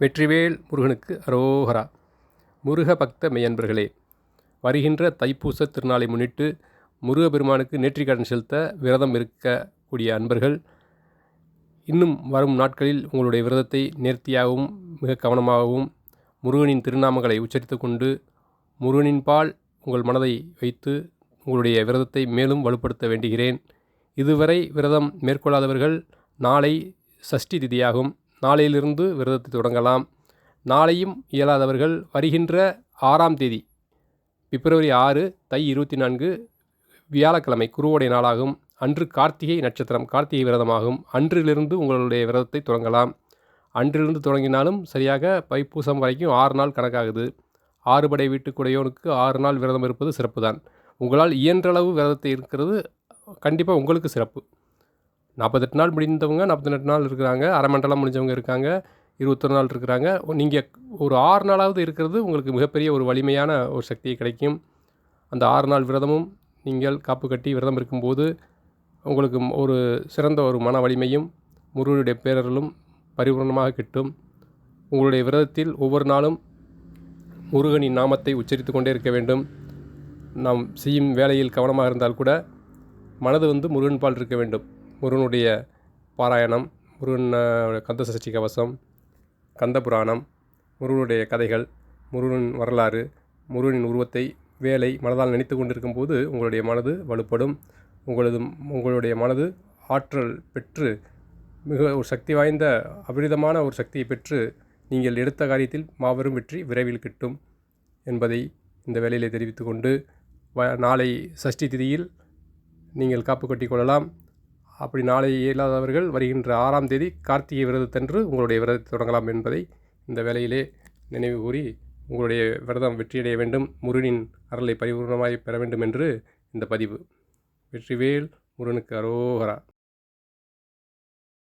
வெற்றிவேல் முருகனுக்கு அரோகரா. முருக பக்த மெய்யன்பர்களே வருகின்ற தைப்பூச திருநாளை முன்னிட்டு முருகப்பெருமானுக்கு நேற்றிக்கடன் செலுத்த விரதம் இருக்கக்கூடிய அன்பர்கள் இன்னும் வரும் நாட்களில் உங்களுடைய விரதத்தை நேர்த்தியாகவும் மிக கவனமாகவும் முருகனின் திருநாமங்களை உச்சரித்து கொண்டு முருகனின் பால் உங்கள் மனதை வைத்து உங்களுடைய விரதத்தை மேலும் வலுப்படுத்த வேண்டுகிறேன். இதுவரை விரதம் மேற்கொள்ளாதவர்கள் நாளை சஷ்டி திதியாகும். நாளையிலிருந்து விரதத்தை தொடங்கலாம். நாளையும் இயலாதவர்கள் வருகின்ற ஆறாம் தேதி பிப்ரவரி ஆறு தை இருபத்தி நான்கு வியாழக்கிழமை குருவோடைய நாளாகும். அன்று கார்த்திகை நட்சத்திரம் கார்த்திகை விரதமாகும். அன்றிலிருந்து உங்களுடைய விரதத்தை தொடங்கலாம். அன்றிலிருந்து தொடங்கினாலும் சரியாக பைப்பூசம் வரைக்கும் ஆறு நாள் கணக்காகுது. ஆறுபடை வீட்டுக்குடையோனுக்கு ஆறு நாள் விரதம் இருப்பது சிறப்பு தான் உங்களால் இயன்றளவு விரதத்தை இருக்கிறது கண்டிப்பாக உங்களுக்கு சிறப்பு. நாற்பத்தெட்டு நாள் முடிந்தவங்க நாற்பத்தெட்டு நாள் இருக்கிறாங்க அரை மண்டலம் முடிஞ்சவங்க இருக்காங்க இருபத்தொரு நாள் இருக்கிறாங்க. நீங்கள் ஒரு ஆறு நாளாவது இருக்கிறது உங்களுக்கு மிகப்பெரிய ஒரு வலிமையான ஒரு சக்தி கிடைக்கும். அந்த ஆறு நாள் விரதமும் நீங்கள் காப்பு கட்டி விரதம் இருக்கும்போது உங்களுக்கு ஒரு சிறந்த ஒரு மன வலிமையும் முருகனுடைய பேரர்களும் பரிபூர்ணமாக கிட்டும். உங்களுடைய விரதத்தில் ஒவ்வொரு நாளும் முருகனின் நாமத்தை உச்சரித்து கொண்டே இருக்க வேண்டும். நாம் செய்யும் வேலையில் கவனமாக இருந்தால் கூட மனது வந்து முருகன் பால் இருக்க வேண்டும். முருகனுடைய பாராயணம் முருகன் கந்த சஷ்டி கவசம் கந்த புராணம் முருகனுடைய கதைகள் முருகன் வரலாறு முருகனின் உருவத்தை வேலை மனதால் நினைத்து கொண்டிருக்கும் போது உங்களுடைய மனது வலுப்படும். உங்களது உங்களுடைய மனது ஆற்றல் பெற்று மிக ஒரு சக்தி வாய்ந்த அபரிதமான ஒரு சக்தியை பெற்று நீங்கள் எடுத்த காரியத்தில் மாபெரும் வெற்றி விரைவில் கிட்டும் என்பதை இந்த வேலையில் தெரிவித்து கொண்டு வ நாளை சஷ்டி திதியில் நீங்கள் காப்பு கட்டி கொள்ளலாம். அப்படி நாளை இயலாதவர்கள் வருகின்ற ஆறாம் தேதி கார்த்திகை விரதத்தன்று உங்களுடைய விரதத்தை தொடங்கலாம் என்பதை இந்த வேலையிலே நினைவு கூறி உங்களுடைய விரதம் வெற்றியடைய வேண்டும் முருகனின் அருளை பரிபூர்ணமாய் பெற வேண்டும் என்று இந்த பதிவு. வெற்றிவேல் முருகனுக்கு அரோகரா.